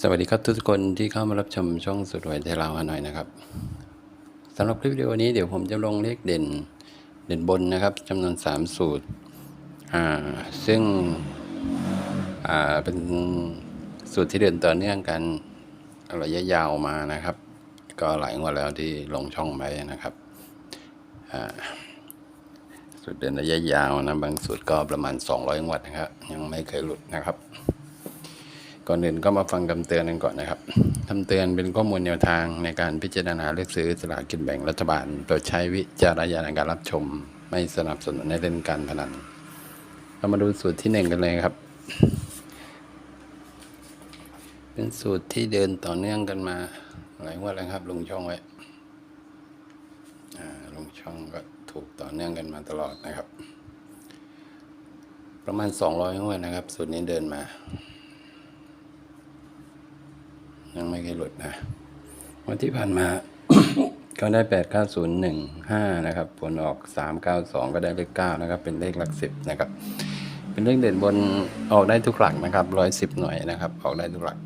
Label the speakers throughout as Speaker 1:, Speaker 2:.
Speaker 1: สวัสดีครับทุกคนที่เข้ามารับชมช่องสุดหวยไทยลาวฮานอยนะครับสำหรับคลิปวิดีโอนี้เดี๋ยวผมจะลงเลขเด่นเด่นบนนะครับจำนวน 3 สูตรอ่าซึ่งอ่าเป็นสูตรที่เดินต่อเนื่องกันระยะยาวมานะครับ ก็หลายงวดแล้วที่ลงช่องไปนะครับอ่าสูตรเดินระยะยาวนะบางสูตรก็ประมาณ 200งวดนะครับยังไม่เคยหลุดนะครับ ก่อนอื่นก็มาฟังคำเตือนกันก่อนนะครับคำเตือนเป็นข้อมูลแนวทางในการพิจารณาเลือกซื้อสลากกินแบ่งรัฐบาล โดยใช้วิจารณญาณในการรับชม ไม่สนับสนุนให้เล่นการพนัน เรามาดูสูตรที่หนึ่งกันเลยครับ เป็นสูตรที่เดินต่อเนื่องกันมาหลายวันแล้วครับ ลงช่องไว้อ่าลงช่องก็ถูกต่อเนื่องกันมาตลอดนะครับ ประมาณ 200งวดนะครับสูตรนี้เดินมา ยัง ไม่เคยหลุดนะวันที่ผ่านมาก็ได้แปดเก้าศูนย์หนึ่งห้านะครับ ผลออกสามเก้าสองก็ได้เลขเก้านะครับ เป็นเลขหลักสิบนะครับ เป็นเลขเด่นบนออกได้ทุกหลักนะครับร้อยสิบหน่วยนะครับ ออกได้ทุกหลัก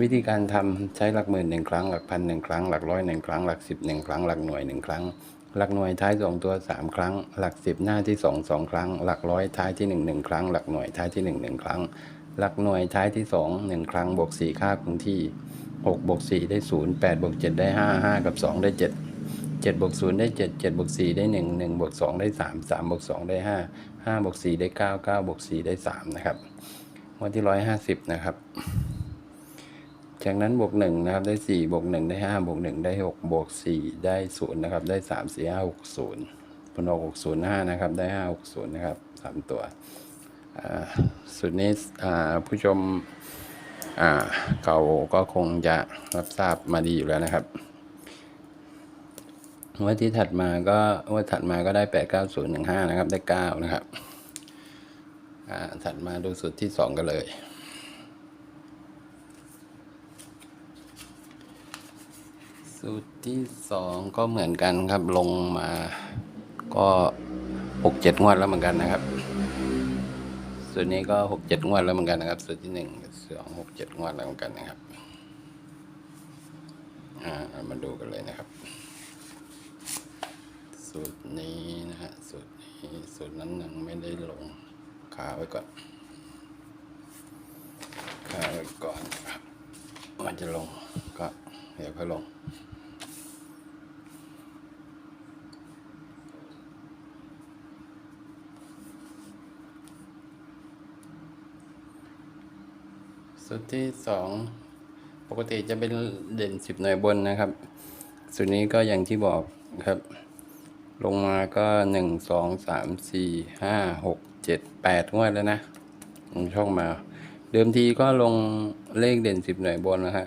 Speaker 1: วิธีการทำใช้หลักหมื่นหนึ่งครั้งหลักพันหนึ่งครั้งหลักร้อยหนึ่งครั้งหลักสิบหนึ่งครั้งหลักหน่วยหนึ่งครั้งหลักหน่วยท้ายสองตัวสามครั้ง หลักสิบหน้าที่สองสองครั้ง หลักร้อยท้ายที่หนึ่งหนึ่งครั้ง หลักหน่วยท้ายที่หนึ่งหนึ่งครั้งหลักหน่วยท้ายที่สองหนึ่งครั้งบวกสี่ค่าคงที่หกบวกสี่ได้ศูนย์แปดบวกเจ็ดได้ห้าห้ากับสองได้เจ็ดเจ็ดบวกศูนย์ได้เจ็ดเจ็ดบวกสี่ได้หนึ่งหนึ่งบวกสองได้สามสามบวกสองได้ห้าห้าบวกสี่ได้เก้าเก้าบวกสี่ได้สามนะครับวันที่ร้อยห้าสิบนะครับ จากนั้นบวกหนึ่งนะครับได้สี่บวกหนึ่งได้ห้าบวกหนึ่งได้หกบวกสี่ได้ศูนย์นะครับ ได้สามสี่ห้าหกศูนย์พนกหกศูนย์ห้านะครับ ได้ห้าหกศูนย์นะครับสามตัว สุดนี้ผู้ชมอ่าเขาก็คงจะรับทราบมาดีอยู่แล้วนะครับวันที่ถัดมาก็วันถัดมาก็ได้แปดเก้าศูนย์หนึ่งห้านะครับ ได้เก้านะครับถัดมาดูสูตรที่สองกันเลยสูตรที่สองก็เหมือนกันครับลงมาก็หกเจ็ดงวดแล้วเหมือนกันนะครับ ส่วนนี้ก็หกเจ็ดงวดแล้วเหมือนกันนะครับส่วนที่หนึ่งสองหกเจ็ดงวดแล้วเหมือนกันนะครับอ่ามาดูกันเลยนะครับ สูตรนี้นะฮะสูตรนี้สูตรนั้นยังไม่ได้ลงขาไว้ก่อนขาไว้ก่อนครับมันจะลงก็เดี๋ยวค่อยลง สูตรที่สองปกติจะเป็นเด่นสิบหน่วยบนนะครับ สูตรนี้ก็อย่างที่บอกครับ ลงมาก็หนึ่งสองสามสี่ห้าหกเจ็ดแปดงวดแล้วนะลงช่องมา เดิมทีก็ลงเลขเด่นสิบหน่วยบนนะฮะ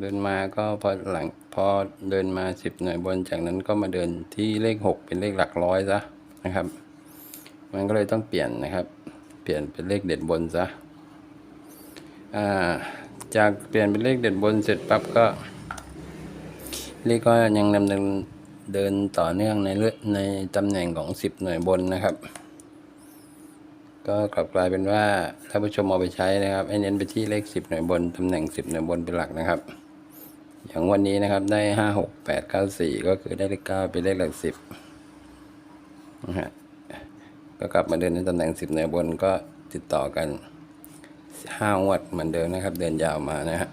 Speaker 1: เดินมาก็พอหลังพอเดินมาสิบหน่วยบนจากนั้นก็มาเดินที่เลขหกเป็นเลขหลักร้อยซะนะครับ มันก็เลยต้องเปลี่ยนนะครับ เปลี่ยนเป็นเลขเด่นบนซะ จากเปลี่ยนเป็นเลขเด่นบนเสร็จปั๊บก็ เลขก็ยังดำเนินเดินต่อเนื่องในเรื่องในตำแหน่งของสิบหน่วยบนนะครับ ก็กลับกลายเป็นว่าถ้าผู้ชมเอาไปใช้นะครับให้เน้นไปที่เลขสิบหน่วยบนตำแหน่งสิบหน่วยบนเป็นหลักนะครับ อย่างวันนี้นะครับได้ห้าหกแปดเก้าสี่ก็คือได้เลขเก้าเป็นเลขหลักสิบนะฮะก็กลับมาเดินในตำแหน่งสิบหน่วยบนก็ติดต่อกัน ห้างวดเหมือนเดิมนะครับ เดินยาวมานะฮะ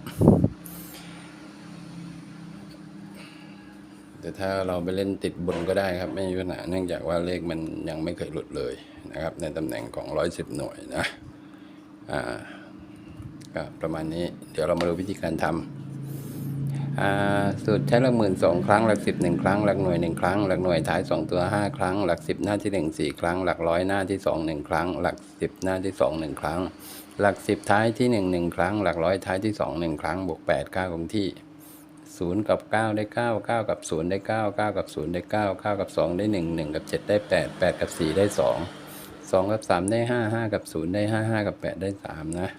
Speaker 1: แต่ถ้าเราไปเล่นติดบนก็ได้ครับ ไม่มีปัญหาเนื่องจากว่าเลขมันยังไม่เคยหลุดเลยนะครับ ในตำแหน่งของร้อยสิบหน่วยนะอ่าก็ประมาณนี้เดี๋ยวเรามาดูวิธีการทำ สูตรใช้หลักหมื่นสองครั้งหลักสิบหนึ่งครั้งหลักหน่วยหนึ่งครั้งหลักหน่วยท้ายสองตัวห้าครั้ง หลักสิบหน้าที่หนึ่งสี่ครั้ง หลักร้อยหน้าที่สองหนึ่งครั้ง หลักสิบหน้าที่สองหนึ่งครั้ง หลักสิบท้ายที่หนึ่งหนึ่งครั้ง หลักร้อยท้ายที่สองหนึ่งครั้งบวกแปดเก้าคงที่ศูนย์กับเก้าได้เก้าเก้ากับศูนย์ได้เก้าเก้ากับศูนย์ได้เก้าเก้ากับสองได้หนึ่งหนึ่งกับเจ็ดได้แปดแปดกับสี่ได้สองสองกับสามได้ห้าห้ากับศูนย์ได้ห้าห้ากับแปดได้สามนะ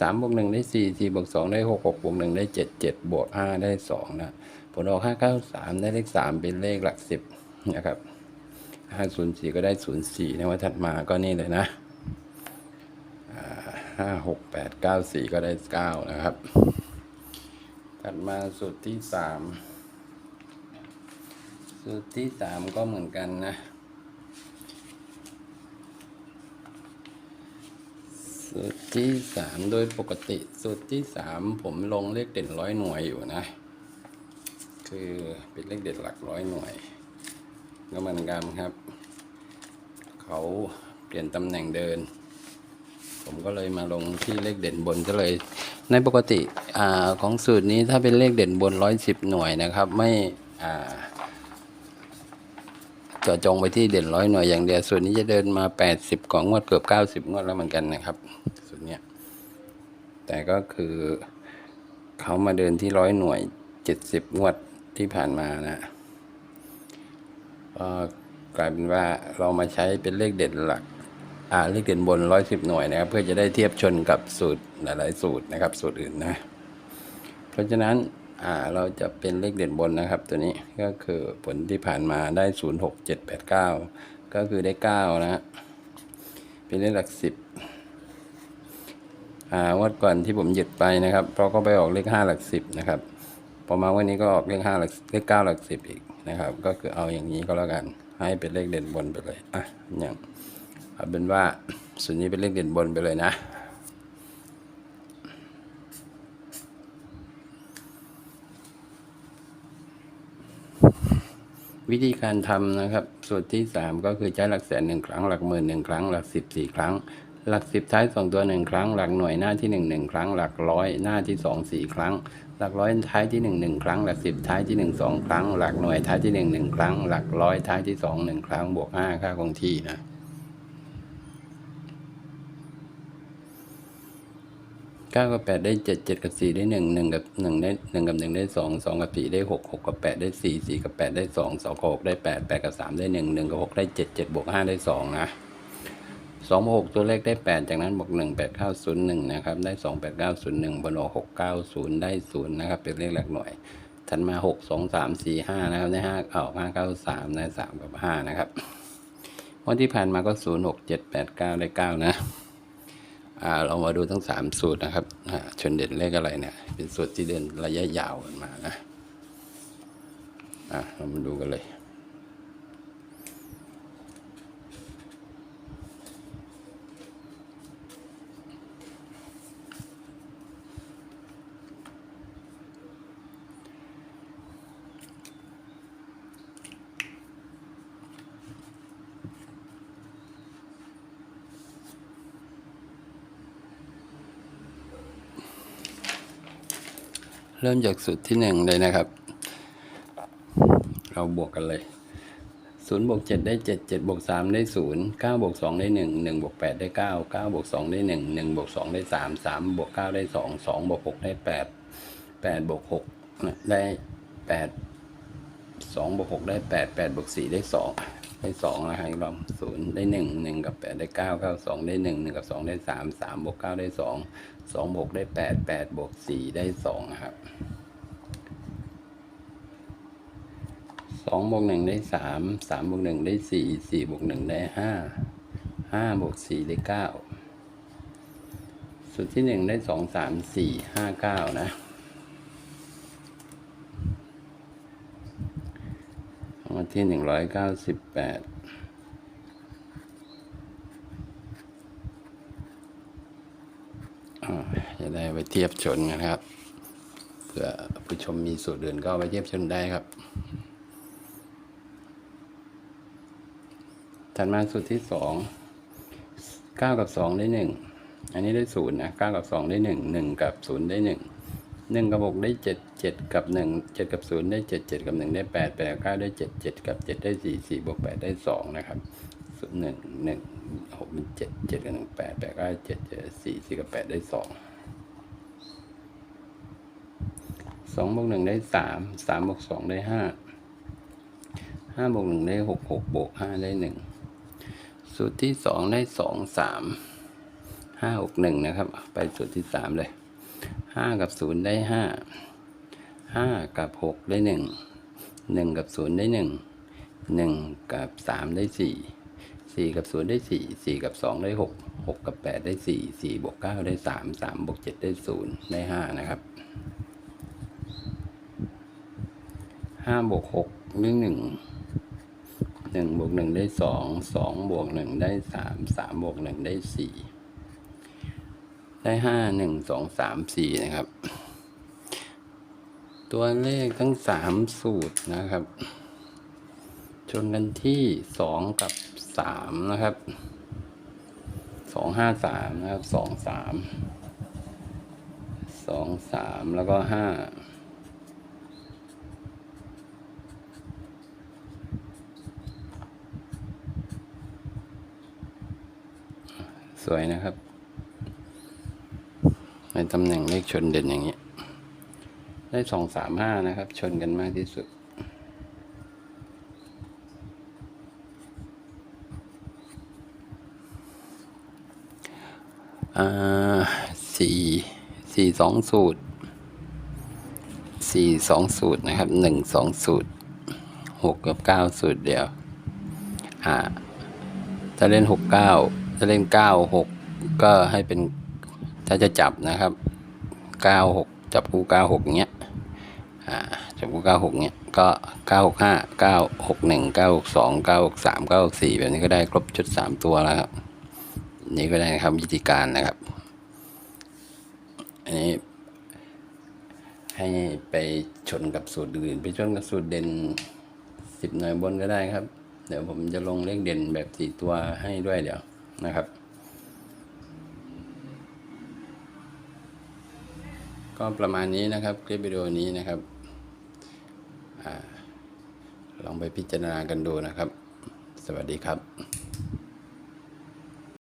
Speaker 1: สามบวกหนึ่งได้สี่สี่บวกสองได้หกหกบวกหนึ่งได้เจ็ดเจ็ดบวกห้าได้สองนะผลออกห้าเก้าสามได้เลขสามเป็นเลขหลักสิบนะครับห้าศูนย์สี่ก็ได้ศูนย์สี่ในวันถัดมาก็นี่เลยนะห้าหกแปดเก้าสี่ก็ได้เก้านะครับ ถัดมาสูตรที่สามสูตรที่สามก็เหมือนกันนะ สูตรที่สามโดยปกติสูตรที่สามผมลงเลขเด่นร้อยหน่วยอยู่นะ คือเป็นเลขเด่นหลักร้อยหน่วยก็เหมือนกันครับ เขาเปลี่ยนตำแหน่งเดิน ผมก็เลยมาลงที่เลขเด่นบนก็เลย ในปกติอของสูตรนี้ถ้าเป็นเลขเด่นบนร้อยสิบหน่วยนะครับ ไม่อ่า เจาะจงไปที่เด่นร้อยหน่วยอย่างเดียวส่วนนี้จะเดินมาแปดสิบกว่างวดเกือบเก้าสิบงวดแล้วเหมือนกันนะครับส่วนเนี้ยแต่ก็คือเขามาเดินที่ร้อยหน่วยเจ็ดสิบงวดที่ผ่านมานะก็กลายเป็นว่าเรามาใช้เป็นเลขเด่นหลักอ่าเลขเด่นบนร้อยสิบหน่วยนะครับ เพื่อจะได้เทียบชนกับสูตรหลายๆสูตรนะครับ สูตรอื่นนะ เพราะฉะนั้น อ่าเราจะเป็นเลขเด่นบนนะครับ ตัวนี้ก็คือผลที่ผ่านมาได้ศูนย์หกเจ็ดแปดเก้าก็คือได้เก้านะฮะเป็นเลขหลักสิบอ่าวัดก่อนที่ผมหยุดไปนะครับ เพราะก็ไปออกเลขห้าหลักสิบนะครับพอมาวันนี้ก็ออกเลขห้าหลักเลขเก้าหลักสิบอีกนะครับ ก็คือเอาอย่างนี้ก็แล้วกัน ให้เป็นเลขเด่นบนไปเลยอะอย่างเอาเป็นว่าส่วนนี้เป็นเลขเด่นบนไปเลยนะ วิธีการทำนะครับ สูตรที่สามก็คือใช้หลักแสนหนึ่งครั้ง หลักหมื่นหนึ่งครั้ง หลักสิบสี่ครั้ง หลักสิบท้ายสองตัวหนึ่งครั้ง หลักหน่วยหน้าที่หนึ่งหนึ่งครั้ง หลักร้อยหน้าที่สองสี่ครั้ง หลักร้อยท้ายที่หนึ่งหนึ่งครั้ง หลักสิบท้ายที่หนึ่งสองครั้ง หลักหน่วยท้ายที่หนึ่งหนึ่งครั้ง หลักร้อยท้ายที่สองหนึ่งครั้ง บวกห้าค่าคงที่นะ เก้ากับแปดได้เจ็ดเจ็ดกับสี่ได้หนึ่งหนึ่งกับหนึ่งได้หนึ่งกับหนึ่งได้สองสองกับสี่ได้หกหกกับแปดได้สี่สี่กับแปดได้สองสองกับหกได้แปดแปดกับสามได้หนึ่งหนึ่งกับหกได้เจ็ดเจ็ดบวกห้าได้สองนะสองบวกหกตัวเลขได้แปดจากนั้นบวกหนึ่งแปดเก้าศูนย์หนึ่งนะครับได้สองแปดเก้าศูนย์หนึ่งบนหกเก้าศูนย์ได้ศูนย์นะครับเป็นเลขหลักหน่วยถัดมาหกสองสามสี่ห้านะครับได้ห้าออกห้าเก้าสามได้สามกับห้านะครับวันที่ผ่านมาก็ศูนย์หกเจ็ดแปดเก้าได้เก้านะ เรามาดูทั้งสามสูตรนะครับชนเด่นเลขอะไรเนี่ยเป็นสูตรที่เดินระยะยาวกันมานะเรามาดูกันเลย เริ่มจากสูตรที่หนึ่งเลยนะครับ เราบวกกันเลยศูนย์บวกเจ็ดได้เจ็ดเจ็ดบวกสามได้ศูนย์เก้าบวกสองได้หนึ่งหนึ่งบวกแปดได้เก้าเก้าบวกสองได้หนึ่งหนึ่งบวกสองได้สามสามบวกเก้าได้สองสองบวกหกได้แปดแปดบวกหกได้แปดสองบวกหกได้แปดแปดบวกสี่ได้สองได้สองนะครับอีกรอบศูนย์ได้หนึ่งหนึ่งกับแปดได้เก้าเก้าสองได้หนึ่งหนึ่งกับสองได้สามสามบวกเก้าได้สอง สองบวกได้แปดแปดบวกสี่ได้สองครับสองบวกหนึ่งได้สามสามบวกหนึ่งได้สี่สี่บวกหนึ่งได้ห้าห้าบวกสี่ได้เก้าสูตที่หนึ่งได้สองสามสี่ห้าเก้านะวันที่หนึ่งร้อยเก้าสิบแปด จะได้ไปเทียบชนกันครับเผื่อผู้ชมมีสูตรอื่นก็ไปเทียบชนได้ครับถัดมาสูตรที่สองเก้ากับสองได้หนึ่งอันนี้ได้ศูนย์นะเก้ากับสองได้หนึ่งหนึ่งกับศูนย์ได้หนึ่งหนึ่งกับหกได้เจ็ดเจ็ดกับหนึ่งเจ็ดกับศูนย์ได้เจ็ดเจ็ดกับหนึ่งได้แปดแปดกับเก้าได้เจ็ดเจ็ดกับเจ็ดได้สี่สี่บวกแปดได้สองนะครับศูนย์หนึ่งหนึ่ง หกเป็นเจ็ดเจ็ดกับหนึ่งแปดแปดก็เจ็ดเจ็ดสี่สี่กับแปดได้สองสองบวกหนึ่งได้สามสามบวกสองได้ห้าห้าบวกหนึ่งได้หกหกบวกห้าได้หนึ่งสูตรที่สองได้สองสามห้าหกหนึ่งนะครับ ไปสูตรที่สามเลยห้ากับศูนย์ได้ห้าห้ากับหกได้หนึ่งหนึ่งกับศูนย์ได้หนึ่งหนึ่งกับสามได้สี่ สี่กับศูนย์ได้สี่สี่กับสองได้หกหกกับแปดได้สี่สี่บวกเก้าได้สามสามบวกเจ็ดได้ศูนย์ได้ห้านะครับห้าบวกหกได้หนึ่งหนึ่งบวกหนึ่งได้สองสองบวกหนึ่งได้สามสามบวกหนึ่งได้สี่ได้ห้าหนึ่งสองสามสี่นะครับ ตัวเลขทั้งสามสูตรนะครับ ชนกันที่สองกับ สามนะครับสองห้าสามนะครับสองสามสองสามแล้วก็ห้าสวยนะครับ ในตำแหน่งเลขชนเด่นอย่างนี้ ได้สองสามห้านะครับ ชนกันมากที่สุด สี่สี่สองสูตรสี่สองสูตรนะครับหนึ่งสองสูตรหกกับเก้าสูตรเดียว อ่า ถ้าเล่นหกเก้าถ้าเล่นเก้าหกก็ให้เป็น ถ้าจะจับนะครับเก้าหกจับคู่เก้าหกเงี้ย อ่า จับคู่เก้าหกเนี้ย ก็เก้าหกห้าเก้าหกหนึ่งเก้าหกสองเก้าหกสามเก้าหกสี่แบบนี้ก็ได้ครบชุดสามตัวแล้วครับ นี่ก็ได้นะครับวิธีการนะครับ อันนี้ ให้ไปชนกับสูตรอื่น ไปชนกับสูตรเด่นสิบหน่วยบนก็ได้ครับ เดี๋ยวผมจะลงเลขเด่นแบบสี่ตัวให้ด้วยเดี๋ยวนะครับ ก็ประมาณนี้นะครับคลิปวิดีโอนี้นะครับอลองไปพิจารณากันดูนะครับ สวัสดีครับ